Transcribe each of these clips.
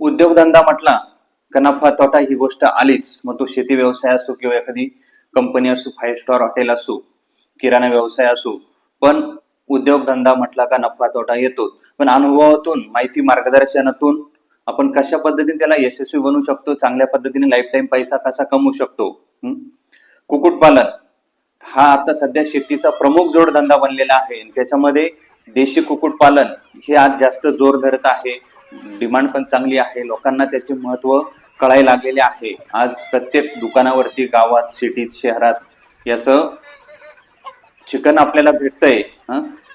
उद्योगधंदा म्हटला का नफा तोटा ही गोष्ट आलीच. मग तो शेती व्यवसाय असो किंवा एखादी कंपनी असो फाईव्ह स्टार हॉटेल असो किराणा व्यवसाय असो पण उद्योगधंदा म्हटला का नफा तोटा येतो. पण अनुभवातून माहिती मार्गदर्शनातून आपण कशा पद्धतीने त्याला यशस्वी बनवू शकतो चांगल्या पद्धतीने लाईफ टाईम पैसा कसा कमवू शकतो? कुक्कुटपालन. हा आता सध्या शेतीचा प्रमुख जोडधंदा बनलेला आहे. त्याच्यामध्ये देशी कुक्कुटपालन हे आज जास्त जोर धरत आहे. डिमांड पण चांगली आहे. लोकांना त्याचे महत्त्व कळायला लागलेले आहे. आज प्रत्येक दुकानावरती गावात सिटीत शहरात याचं चिकन आपल्याला भेटतंय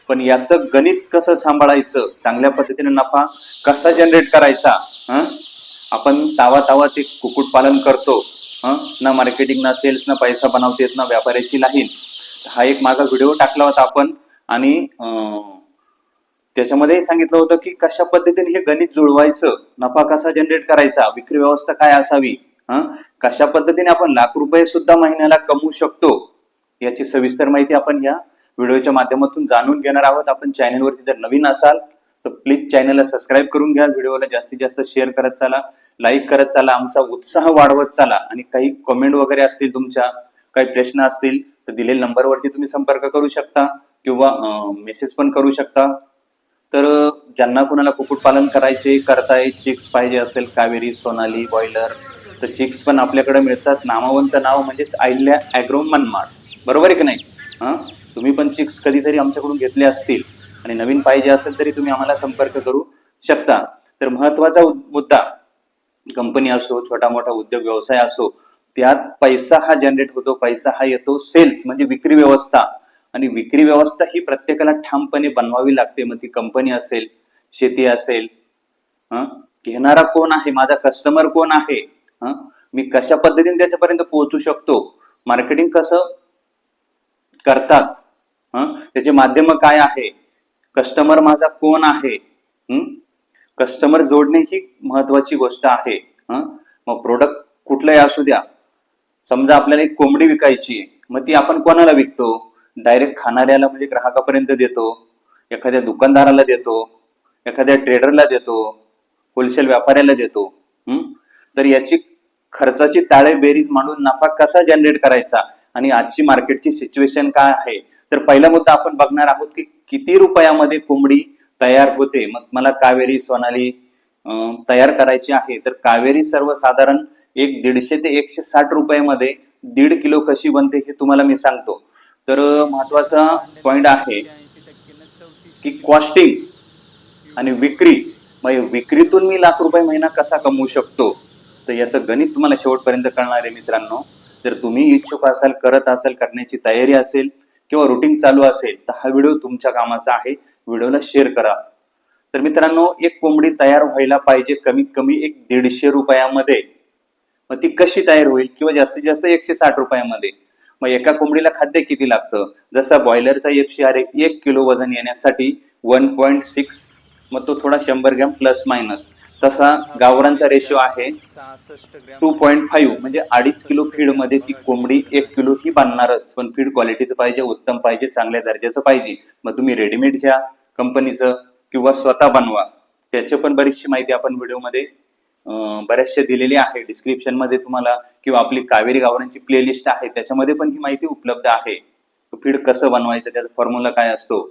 पण याचं गणित कसं सांभाळायचं? चांगल्या पद्धतीने नफा कसा जनरेट करायचा? आपण तावा तावा ते कुक्कुटपालन करतो. ना मार्केटिंग ना सेल्स ना पैसा बनवतेत ना व्यापाऱ्याची लाईन. हा एक मागा व्हिडिओ टाकला होता आपण आणि अं, त्याच्यामध्ये सांगितलं होतं की कशा पद्धतीने हे गणित जुळवायचं नफा कसा जनरेट करायचा विक्री व्यवस्था काय असावी कशा पद्धतीने आपण लाख रुपये सुद्धा महिन्याला कमवू शकतो याची सविस्तर माहिती आपण या व्हिडिओच्या माध्यमातून जाणून घेणार आहोत. आपण चॅनलवरती जर नवीन असाल तर प्लीज चॅनलला सबस्क्राईब करून घ्या. व्हिडिओला जास्तीत जास्त शेअर करत चाला लाईक करत चाला आमचा उत्साह वाढवत चाला. आणि काही कमेंट वगैरे असतील तुमच्या काही प्रश्न असतील तर दिलेल्या नंबरवरती तुम्ही संपर्क करू शकता किंवा मेसेज पण करू शकता. तर ज्यांना कुणाला कुक्कुटपालन करायचे करताय चिक्स पाहिजे असेल कावेरी सोनाली बॉयलर तर चिक्स पण आपल्याकडे मिळतात. नामवंत नाव म्हणजेच आयल्या ॲग्रो मनमाड. बरोबर आहे की नाही? हां? तुम्ही पण चिक्स कधीतरी आमच्याकडून घेतले असतील आणि नवीन पाहिजे असेल तरी तुम्ही आम्हाला संपर्क करू शकता. तर महत्त्वाचा मुद्दा कंपनी असो छोटा मोठा उद्योग व्यवसाय असो त्यात पैसा हा जनरेट होतो पैसा हा येतो सेल्स म्हणजे विक्री व्यवस्था. आणि विक्री व्यवस्था ही प्रत्येकाला ठामपणे बनवावी लागते. मग ती कंपनी असेल शेती असेल घेणारा कोण आहे? माझा कस्टमर कोण आहे? मी कशा पद्धतीने त्याच्यापर्यंत पोहोचू शकतो? मार्केटिंग कसं करतात? त्याचे माध्यम काय आहे? कस्टमर माझा कोण आहे? कस्टमर जोडणे ही महत्वाची गोष्ट आहे. मग प्रोडक्ट कुठलंही असू द्या. समजा आपल्याला एक कोंबडी विकायची आहे. मग ती आपण कोणाला विकतो? डायरेक्ट खाणाऱ्याला म्हणजे ग्राहकापर्यंत देतो एखाद्या दुकानदाराला देतो एखाद्या ट्रेडरला देतो होलसेल व्यापाऱ्याला देतो तर याची खर्चाची ताळे बेरीज मांडून नफा कसा जनरेट करायचा आणि आजची मार्केटची सिच्युएशन काय आहे? तर पहिला मुद्दा आपण बघणार आहोत की किती रुपयामध्ये कोंबडी तयार होते? मग मला कावेरी सोनाली तयार करायची आहे. तर कावेरी सर्वसाधारण एक दीडशे ते एकशे साठ रुपयामध्ये दीड किलो कशी बनते हे तुम्हाला मी सांगतो. तर महत्त्वाचा पॉइंट आहे की कॉस्टिंग आणि विक्री. म्हणजे विक्रीतून मी लाख रुपये महिना कसा कमवू शकतो? तर याचं गणित तुम्हाला शेवटपर्यंत कळणार आहे मित्रांनो. जर तुम्ही इच्छुक असाल करत असाल करण्याची तयारी असेल किंवा रुटीन चालू असेल तर हा व्हिडिओ तुमच्या कामाचा आहे. व्हिडिओला शेअर करा. तर मित्रांनो एक कोंबडी तयार व्हायला पाहिजे कमीत कमी एक दीडशे रुपयामध्ये. मग ती कशी तयार होईल? किंवा जास्तीत जास्त एकशे साठ रुपयामध्ये. मग एका कोंबडीला खाद्य किती लागतं? जसा बॉयलरचा एफ सी आर एक किलो वजन येण्यासाठी वन पॉईंट सिक्स मग तो थोडा शंभर ग्रॅम प्लस मायनस तसा गावरांचा रेशो आहे टू पॉईंट फाईव्ह म्हणजे अडीच किलो फीडमध्ये ती कोंबडी एक किलो ही बांधणारच पण फीड क्वालिटीचं पाहिजे उत्तम पाहिजे चांगल्या दर्जाचं पाहिजे. मग तुम्ही रेडीमेड घ्या कंपनीचं किंवा स्वतः बनवा. त्याची पण बरीचशी माहिती आपण व्हिडिओमध्ये बऱ्याचशा दिलेली आहे. डिस्क्रिप्शनमध्ये तुम्हाला किंवा आपली कावेरी गावरांची प्लेलिस्ट आहे. त्याच्यामध्ये पण ही माहिती उपलब्ध आहे. फीड कसं बनवायचं त्याचा फॉर्म्युला काय असतो?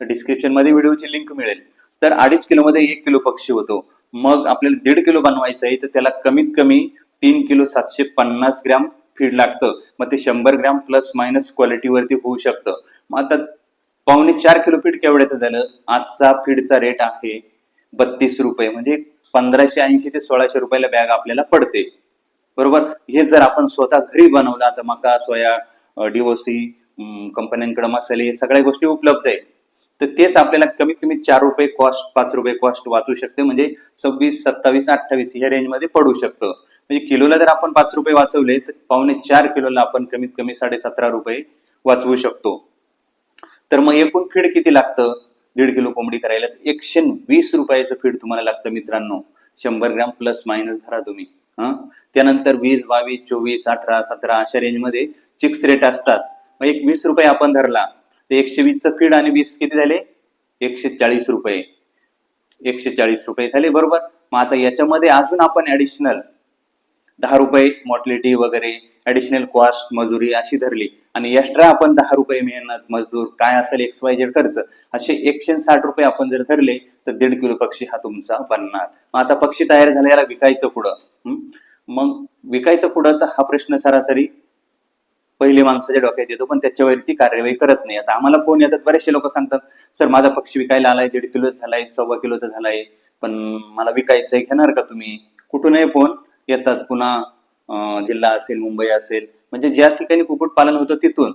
तर डिस्क्रिप्शनमध्ये व्हिडिओची लिंक मिळेल. तर अडीच किलो मध्ये एक किलो पक्षी होतो. मग आपल्याला दीड किलो बनवायचं आहे तर त्याला कमीत कमी तीन किलो सातशे पन्नास ग्रॅम फीड लागतं. मग ते शंभर ग्रॅम प्लस मायनस क्वालिटीवरती होऊ शकतं. मग आता पावणे चार किलो फीड केवढ्याचं झालं? आजचा फीडचा रेट आहे बत्तीस रुपये. म्हणजे पंधराशे ऐंशी ते सोळाशे रुपयाला बॅग आपल्याला पडते. बरोबर? हे जर आपण स्वतः घरी बनवलं आता मका सोया डीओसी कंपन्यांकडे मसाले हे सगळ्या गोष्टी उपलब्ध आहे तर तेच आपल्याला कमीत कमी चार रुपये कॉस्ट पाच रुपये कॉस्ट वाचू शकते. म्हणजे सव्वीस सत्तावीस अठ्ठावीस ह्या रेंजमध्ये पडू शकतं. म्हणजे किलोला जर आपण पाच रुपये वाचवले तर पावणे चार किलोला आपण कमीत कमी साडे सतरा रुपये वाचवू शकतो. तर मग एकूण फीड किती लागतं? दीड किलो कोंबडी करायला. एकशे वीस रुपयाचं फीड तुम्हाला लागतं मित्रांनो. शंभर ग्राम प्लस मायनस धरा तुम्ही. हा? त्यानंतर वीस बावीस चोवीस अठरा सतरा अशा रेंजमध्ये चिक्स रेट असतात. मग एक वीस रुपये आपण धरला तर एकशे वीसचं फीड आणि वीस किती झाले? एकशे चाळीस रुपये. एकशे चाळीस रुपये झाले बरोबर? मग आता याच्यामध्ये अजून आपण ऍडिशनल दहा रुपये मॉर्टलिटी वगैरे ऍडिशनल कॉस्ट मजुरी अशी धरली. आणि एक्स्ट्रा आपण दहा रुपये मेहनत मजदूर काय असेल एक्स वाय झेड खर्च असे एकशे साठ रुपये आपण जर धरले तर दीड किलो पक्षी हा तुमचा बनणार. मग आता पक्षी तयार झाला याला विकायचं पुढं मग विकायचं पुढं तर हा प्रश्न सरासरी पहिली माणसाच्या डोक्यात येतो पण त्याच्यावरती कार्यवाही करत नाही. आता आम्हाला फोन येतात? बरेचसे लोक सांगतात सर माझा पक्षी विकायला आलाय दीड किलो झालाय सव्वा किलोचा झालाय पण मला विकायचंय घेणार का तुम्ही? कुठूनही फोन येतात. पुन्हा जिल्हा असेल मुंबई असेल. म्हणजे ज्या ठिकाणी कुक्कुटपालन होतं तिथून.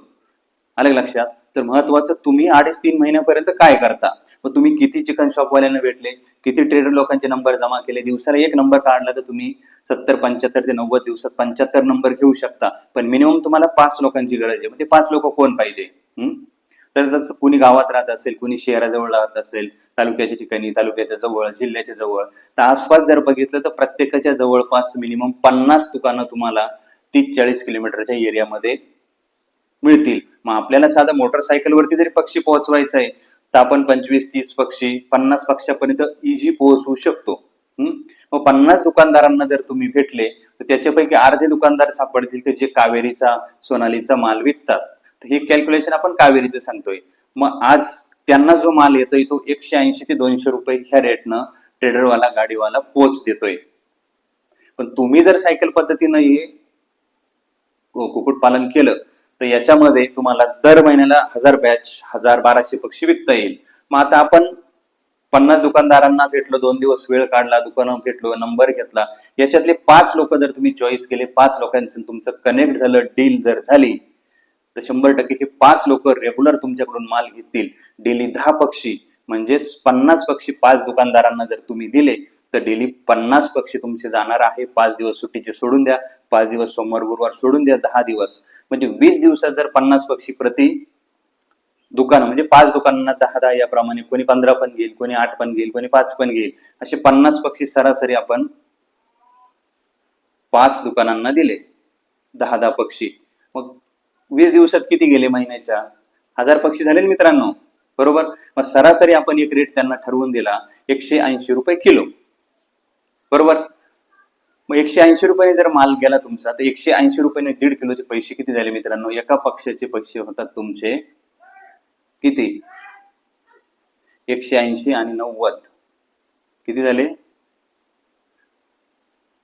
आलं लक्षात? तर महत्वाचं तुम्ही अडीच तीन महिन्यापर्यंत काय करता? मग तुम्ही किती चिकन शॉपवाल्यांना भेटले? किती ट्रेडर लोकांचे नंबर जमा केले? दिवसाला एक नंबर काढला तर तुम्ही सत्तर पंच्याहत्तर ते नव्वद दिवसात पंच्याहत्तर नंबर घेऊ शकता. पण मिनिमम तुम्हाला पाच लोकांची गरज आहे. म्हणजे पाच लोक कोण पाहिजे? तर जसं कुणी गावात राहत असेल कुणी शहराजवळ राहत असेल तालुक्याच्या ठिकाणी तालुक्याच्या जवळ जिल्ह्याच्या जवळ तर आसपास जर बघितलं तर प्रत्येकाच्या जवळपास मिनिमम पन्नास दुकानं तुम्हाला तीस चाळीस किलोमीटरच्या एरियामध्ये मिळतील. मग आपल्याला साधा मोटरसायकलवरती जरी पक्षी पोहोचवायचा आहे. तर आपण पंचवीस तीस पक्षी पन्नास पक्षापर्यंत इझी पोहोचवू शकतो. मग पन्नास दुकानदारांना जर तुम्ही भेटले तर त्याच्यापैकी अर्धे दुकानदार सापडतील की जे कावेरीचा सोनालीचा माल विकतात? हे कॅल्क्युलेशन आपण कावेरीचं सांगतोय. मग आज त्यांना जो माल येतोय तो एकशे ऐंशी ते दोनशे रुपये ह्या रेटनं ट्रेडरवाला गाडीवाला पोच देतोय. पण तुम्ही जर सायकल पद्धतीनं हे कुक्कुटपालन केलं तर याच्यामध्ये तुम्हाला दर महिन्याला हजार बॅच हजार बाराशे पक्षी विकता येईल. मग आता आपण पन्नास दुकानदारांना भेटलो दोन दिवस वेळ काढला दुकानं भेटलो नंबर घेतला याच्यातले पाच लोक जर तुम्ही चॉईस केले पाच लोकांचं तुमचं कनेक्ट झालं डील जर झाली तर शंभर टक्के हे पाच लोक रेग्युलर तुमच्याकडून माल घेतील. डेली दहा पक्षी म्हणजेच पन्नास पक्षी पाच दुकानदारांना जर तुम्ही दिले तर डेली पन्नास पक्षी तुमचे जाणार आहे. पाच दिवस सुट्टीचे सोडून द्या पाच दिवस सोमवार गुरुवार सोडून द्या दहा दिवस. म्हणजे वीस दिवसात जर पन्नास पक्षी प्रति दुकान म्हणजे पाच दुकानांना दहा दहा याप्रमाणे कोणी पंधरा पण घेईल कोणी आठ पण घेईल कोणी पाच पण घेईल असे पन्नास पक्षी सरासरी आपण पाच दुकानांना दिले. दहा दहा पक्षी. मग वीस दिवसात किती गेले महिन्याच्या? हजार पक्षी झाले ना मित्रांनो? बरोबर? मग सरासरी आपण एक रेट त्यांना ठरवून दिला एकशे ऐंशी रुपये किलो. बरोबर? मग एकशे ऐंशी रुपयाने जर माल गेला तुमचा तर एकशे ऐंशी रुपयाने दीड किलोचे पैसे किती झाले मित्रांनो? एका पक्षाचे पैसे होतात तुमचे किती? एकशे ऐंशी आणि नव्वद. किती झाले?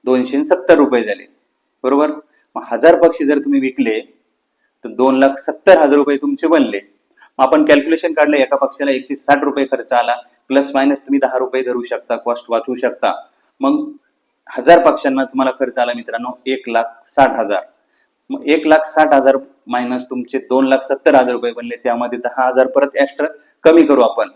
दोनशे सत्तर रुपये झाले. बरोबर? मग हजार पक्षी जर तुम्ही विकले तर दोन लाख सत्तर हजार रुपये तुमचे बनले. मग आपण कॅल्क्युलेशन काढलं एका पक्षाला एकशे साठ रुपये खर्च आला. प्लस मायनस तुम्ही दहा रुपये धरू शकता कॉस्ट वाचवू शकता. मग हजार पक्षांना तुम्हाला खर्च आला मित्रांनो एक लाख साठ हजार. मग एक लाख साठ हजार मायनस तुमचे दोन लाख सत्तर हजार रुपये बनले. त्यामध्ये दहा हजार परत एक्स्ट्रा कमी करू आपण.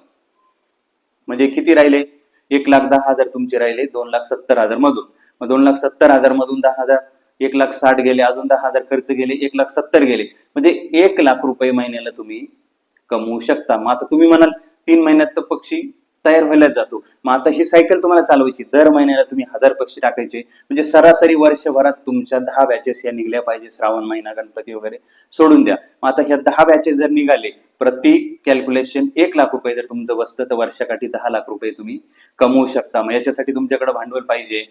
म्हणजे किती राहिले? एक लाख दहा हजार तुमचे राहिले दोन लाख सत्तर हजार मधून. मग दोन लाख सत्तर हजार मधून दहा हजार एक लाख साठ गेले अजून दहा हजार खर्च गेले एक लाख सत्तर गेले. म्हणजे एक लाख रुपये महिन्याला तुम्ही कमवू शकता. मग आता तुम्ही म्हणाल तीन महिन्यात तर पक्षी तयार व्हायला जातो. मग आता ही सायकल तुम्हाला चालवायची. दर महिन्याला तुम्ही हजार पक्षी टाकायचे. म्हणजे सरासरी वर्षभरात तुमच्या दहा बॅचेस या निघल्या पाहिजे श्रावण महिना गणपती वगैरे सोडून द्या. मग आता ह्या दहा बॅचेस जर निघाले प्रति कॅल्क्युलेशन एक लाख रुपये जर तुमचं बसतं तर वर्षाकाठी दहा लाख रुपये तुम्ही कमवू शकता. मग याच्यासाठी तुमच्याकडे भांडवल पाहिजे.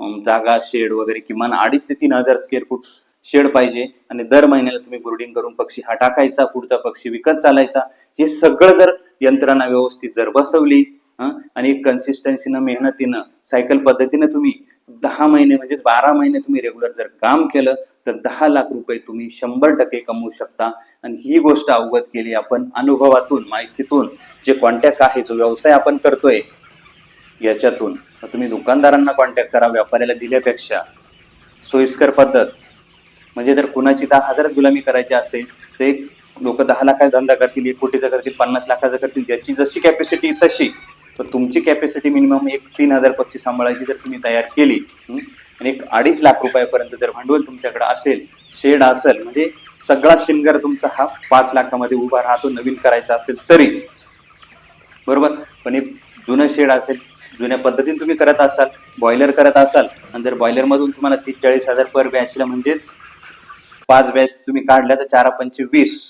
जागा शेड वगैरे किमान अडीच ते तीन हजार स्क्वेअर फूट शेड पाहिजे. आणि दर महिन्याला तुम्ही ब्रुडिंग करून पक्षी हा टाकायचा पुढचा पक्षी विकत चालायचा. हे सगळं जर यंत्रणा व्यवस्थित जर बसवली आणि कन्सिस्टन्सीनं मेहनतीनं सायकल पद्धतीनं तुम्ही दहा महिने म्हणजेच बारा महिने तुम्ही रेग्युलर जर काम केलं तर दहा लाख रुपये तुम्ही शंभर टक्के कमवू शकता. आणि ही गोष्ट अवगत केली आपण अनुभवातून माहितीतून. जे कॉन्टॅक्ट आहे जो व्यवसाय आपण करतोय याच्यातून. तुम्ही दुकानदारांना कॉन्टॅक्ट करा व्यापाऱ्याला दिल्यापेक्षा. सोयीस्कर पद्धत. म्हणजे जर कुणाची दहा हजार गुलामी करायची असेल तर एक लोक दहा लाखाचा धंदा करतील एक कोटीचा करतील पन्नास लाखाचा करतील ज्याची जशी कॅपॅसिटी तशी. तर तुमची कॅपॅसिटी मिनिमम एक तीन हजार पक्षी सांभाळायची जर तुम्ही तयार केली आणि एक अडीच लाख रुपयापर्यंत जर भांडवल तुमच्याकडे असेल शेड असेल म्हणजे सगळा शिनगर तुमचा हा पाच लाखामध्ये उभा राहतो नवीन करायचा असेल तरी. बरोबर? पण एक जुनं शेड असेल जुन्या पद्धतीने तुम्ही करत असाल बॉयलर करत असाल आणि जर बॉयलरमधून तुम्हाला तीस चाळीस हजार पर बॅचला म्हणजेच पाच बॅच तुम्ही काढल्या तर चार पंचे वीस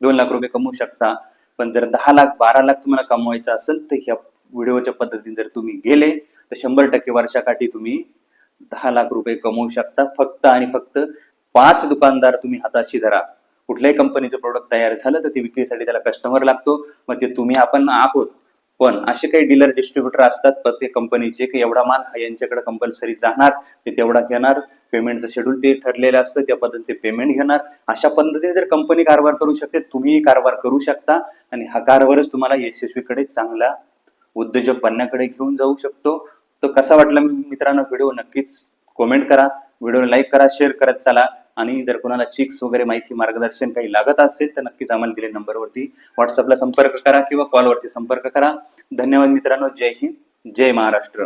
दोन लाख रुपये कमवू शकता. पण जर दहा लाख बारा लाख तुम्हाला कमवायचं असेल तर ह्या व्हिडिओच्या पद्धतीने जर तुम्ही गेले तर शंभर टक्के वर्षाकाठी तुम्ही दहा लाख रुपये कमवू शकता. फक्त आणि फक्त पाच दुकानदार तुम्ही हाताशी धरा. कुठल्याही कंपनीचं प्रोडक्ट तयार झालं तर ते विक्रीसाठी त्याला कस्टमर लागतो. मग ते तुम्ही आपण आहोत. पण असे काही डीलर डिस्ट्रीब्युटर असतात प्रत्येक कंपनीचे की एवढा माल हा यांच्याकडे कंपल्सरी जाणार ते तेवढा घेणार पेमेंटचं शेड्यूल ते ठरलेलं असतं त्या पद्धतीने पेमेंट घेणार. अशा पद्धतीने जर कंपनी कारभार करू शकते तुम्ही कारभार करू शकता आणि हा कारभारच तुम्हाला यशस्वीकडे चांगला उद्योजक बनण्याकडे घेऊन जाऊ शकतो. तो कसा वाटला मित्रांनो व्हिडिओ? नक्कीच कमेंट करा. व्हिडिओ लाईक करा शेअर करत चला. आणि जर कोणाला चिक्स वगैरे माहिती मार्गदर्शन काही लागत असेल तर नक्कीच आम्हाला दिलेल्या नंबरवरती व्हॉट्सअपला संपर्क करा किंवा कॉलवरती संपर्क करा. धन्यवाद मित्रांनो. जय हिंद. जय महाराष्ट्र.